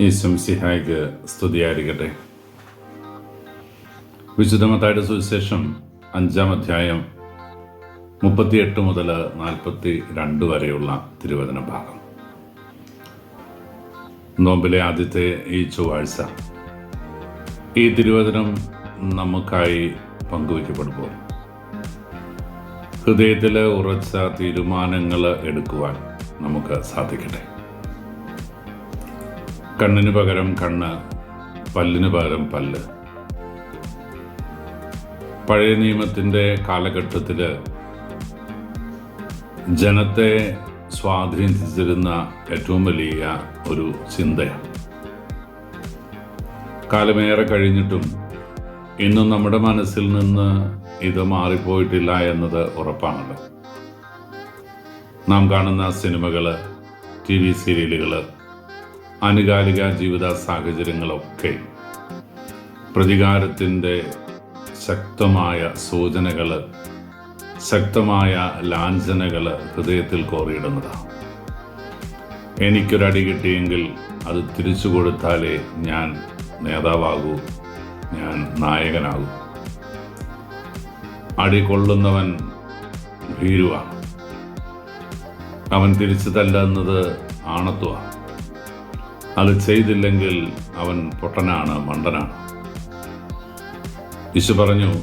ഈശംസിഹായ്ക്ക് സ്തുതിയായിരിക്കട്ടെ. വിശുദ്ധമത്തായുടെ സുവിശേഷം അഞ്ചാം അധ്യായം മുപ്പത്തിയെട്ട് മുതൽ നാൽപ്പത്തി രണ്ട് വരെയുള്ള തിരുവചന ഭാഗം. നോമ്പിലെ ആദ്യത്തെ ഈ ചൊവ്വാഴ്ച ഈ തിരുവചനം നമുക്കായി പങ്കുവയ്ക്കപ്പെടുമ്പോൾ ഹൃദയത്തിലെ ഉറച്ച തീരുമാനങ്ങൾ എടുക്കുവാൻ നമുക്ക് സാധിക്കട്ടെ. കണ്ണിന് പകരം കണ്ണ് പല്ലിന് പകരം പല്ല്. പഴയ നിയമത്തിന്റെ കാലഘട്ടത്തിൽ ജനത്തെ സ്വാധീനിച്ചിരുന്ന ഏറ്റവും വലിയ ഒരു ചിന്തയാണ്. കാലമേറെ കഴിഞ്ഞിട്ടും ഇന്നും നമ്മുടെ മനസ്സിൽ നിന്ന് ഇത് മാറിപ്പോയിട്ടില്ല എന്നത് ഉറപ്പാണല്ലോ. നാം കാണുന്ന സിനിമകൾ ടി വി സീരിയലുകൾ ആനുകാലിക ജീവിത സാഹചര്യങ്ങളൊക്കെ പ്രതികാരത്തിന്റെ ശക്തമായ സൂചനകൾ ശക്തമായ ലാഞ്ചനകൾ ഹൃദയത്തിൽ കോറിയിടുന്നതാണ്. എനിക്കൊരടി കിട്ടിയെങ്കിൽ അത് തിരിച്ചു കൊടുത്താലേ ഞാൻ നേതാവാകൂ ഞാൻ നായകനാകൂ. അടി കൊള്ളുന്നവൻ ഭീരുവാണ്. അവൻ തിരിച്ചു തല്ലുന്നത് ആണത്വമാണ്. അത് ചെയ്തില്ലെങ്കിൽ അവൻ പൊട്ടനാണ് മണ്ടനാണ്. വിശു പറഞ്ഞു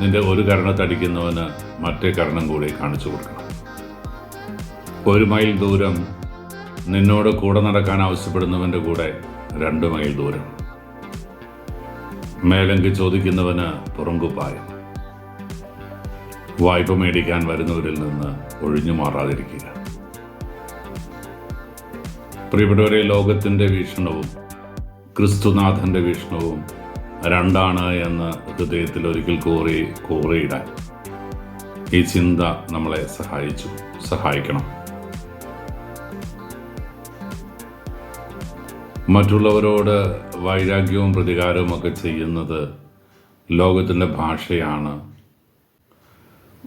നിന്റെ ഒരു കരണത്തടിക്കുന്നവന് മറ്റേ കരണം കൂടി കാണിച്ചു കൊടുക്കണം. ഒരു മൈൽ ദൂരം നിന്നോട് കൂടെ നടക്കാൻ ആവശ്യപ്പെടുന്നവന്റെ കൂടെ രണ്ട് മൈൽ ദൂരം. മേലങ്കി ചോദിക്കുന്നവന് പുറങ്കുപ്പായം വായ്പ മേടിക്കാൻ വരുന്നവരിൽ നിന്ന് ഒഴിഞ്ഞു മാറാതിരിക്കുക. പ്രിയപ്പെട്ടവരെ ലോകത്തിന്റെ വീക്ഷണവും ക്രിസ്തുനാഥന്റെ വീക്ഷണവും രണ്ടാണ് എന്ന് ഹൃദയത്തിൽ ഒരിക്കൽ കോറി കോറിയിടാൻ ഈ ചിന്ത നമ്മളെ സഹായിച്ചു സഹായിക്കണം. മറ്റുള്ളവരോട് വൈരാഗ്യവും പ്രതികാരവും ഒക്കെ ചെയ്യുന്നത് ലോകത്തിന്റെ ഭാഷയാണ്.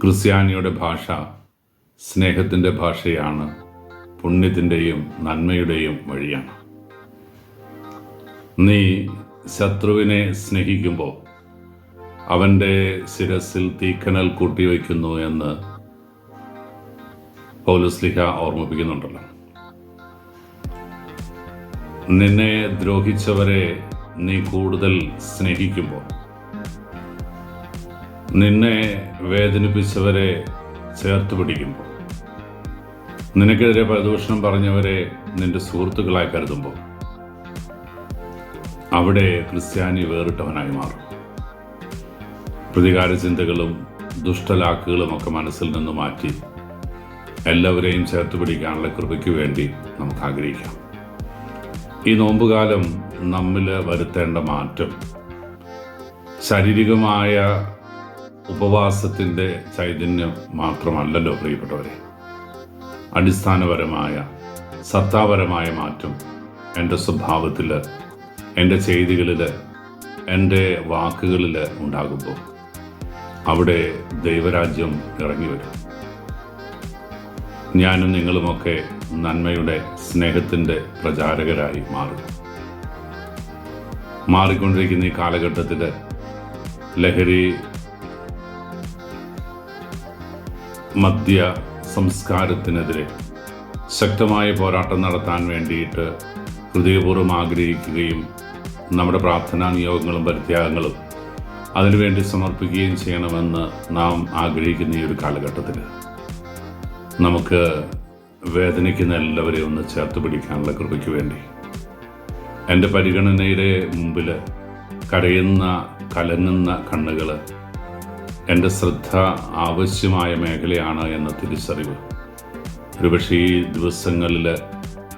ക്രിസ്ത്യാനിയുടെ ഭാഷ സ്നേഹത്തിന്റെ ഭാഷയാണ്. പുണ്യത്തിന്റെയും നന്മയുടെയും വഴിയാണ്. നീ ശത്രുവിനെ സ്നേഹിക്കുമ്പോൾ അവന്റെ ശിരസിൽ തീക്കനൽ കൂട്ടിവെക്കുന്നു എന്ന് പൗലസ്ലിഹ ഓർമ്മിപ്പിക്കുന്നുണ്ടല്ലോ. നിന്നെ ദ്രോഹിച്ചവരെ നീ കൂടുതൽ സ്നേഹിക്കുമ്പോൾ നിന്നെ വേദനിപ്പിച്ചവരെ ചേർത്ത് പിടിക്കുമ്പോൾ നിനക്കെതിരെ പ്രദൂഷണം പറഞ്ഞവരെ നിന്റെ സുഹൃത്തുക്കളായി കരുതുമ്പോൾ അവിടെ ക്രിസ്ത്യാനി വേറിട്ടവനായി മാറും. പ്രതികാര ചിന്തകളും ദുഷ്ടലാക്കുകളും ഒക്കെ മനസ്സിൽ നിന്ന് മാറ്റി എല്ലാവരെയും ചേർത്ത് പിടിക്കാനുള്ള കൃപയ്ക്ക് വേണ്ടി നമുക്ക് ആഗ്രഹിക്കാം. ഈ നോമ്പുകാലം നമ്മിൽ വരുത്തേണ്ട മാറ്റം ശാരീരികമായ ഉപവാസത്തിന്റെ ചൈതന്യം മാത്രമല്ലല്ലോ പ്രിയപ്പെട്ടവരെ. അടിസ്ഥാനപരമായ സത്താപരമായ മാറ്റം എന്റെ സ്വഭാവത്തിൽ എന്റെ ചെയ്തികളിൽ എന്റെ വാക്കുകളിൽ ഉണ്ടാകുമ്പോൾ അവിടെ ദൈവരാജ്യം ഇറങ്ങി വരും ഞാനും നിങ്ങളുമൊക്കെ നന്മയുടെ സ്നേഹത്തിന്റെ പ്രചാരകരായി മാറും. മാറിക്കൊണ്ടിരിക്കുന്ന ഈ കാലഘട്ടത്തിൽ ലഹരി മദ്യ സംസ്കാരത്തിനെതിരെ ശക്തമായ പോരാട്ടം നടത്താൻ വേണ്ടിയിട്ട് ഹൃദയപൂർവം ആഗ്രഹിക്കുകയും നമ്മുടെ പ്രാർത്ഥനാ നിയോഗങ്ങളും പരിത്യാഗങ്ങളും അതിനുവേണ്ടി സമർപ്പിക്കുകയും ചെയ്യണമെന്ന് നാം ആഗ്രഹിക്കുന്ന ഈ ഒരു കാലഘട്ടത്തിൽ നമുക്ക് വേദനിക്കുന്ന എല്ലാവരെയും ഒന്ന് ചേർത്ത് പിടിക്കാനുള്ള കൃപയ്ക്ക് വേണ്ടി. എന്റെ പരിഗണനയുടെ മുമ്പിൽ കരയുന്ന കലങ്ങുന്ന കണ്ണുകൾ എന്റെ ശ്രദ്ധ ആവശ്യമായ മേഖലയാണ് എന്ന തിരിച്ചറിവ്. ഒരുപക്ഷെ ഈ ദിവസങ്ങളിൽ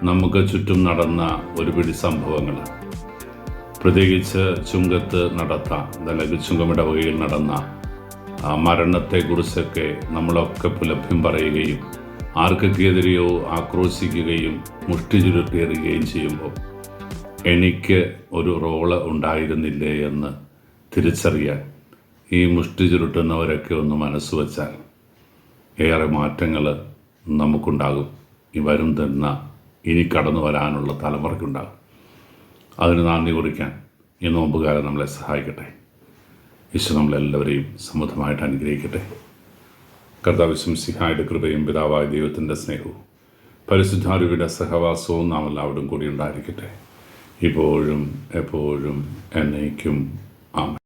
നമുക്ക് ചുറ്റും നടന്ന ഒരു പിടി സംഭവങ്ങൾ പ്രത്യേകിച്ച് ചുങ്കത്ത് നടത്ത അല്ലെങ്കിൽ ചുങ്കമിടവകയിൽ നടന്ന ആ മരണത്തെക്കുറിച്ചൊക്കെ നമ്മളൊക്കെ പുലഭ്യം പറയുകയും ആർക്കൊക്കെതിരെയോ ആക്രോശിക്കുകയും മുഷ്ടി ചുരുട്ടിയെറിയുകയും ചെയ്യുമ്പോൾ എനിക്ക് ഒരു റോൾ ഉണ്ടായിരുന്നില്ലേ എന്ന് തിരിച്ചറിയാൻ ഈ മുഷ്ടി ചുരുട്ടുന്നവരൊക്കെ ഒന്ന് മനസ്സ് വച്ചാൽ ഏറെ മാറ്റങ്ങൾ നമുക്കുണ്ടാകും. ഈ വരും തന്ന ഇനി കടന്നു വരാനുള്ള തലമുറയ്ക്കുണ്ടാകും. അതിന് നന്ദി കുറിക്കാൻ ഈ നോമ്പുകാലം നമ്മളെ സഹായിക്കട്ടെ. ഈശോ നമ്മളെല്ലാവരെയും സമൃദ്ധമായിട്ട് അനുഗ്രഹിക്കട്ടെ. കർത്താവ് സിഹായുടെ കൃപയും പിതാവായ ദൈവത്തിന്റെ സ്നേഹവും പരിശുദ്ധാരുവിയുടെ സഹവാസവും നാം എല്ലാവരും കൂടി ഉണ്ടായിരിക്കട്ടെ. ഇപ്പോഴും എപ്പോഴും എന്നേക്കും. ആമേൻ.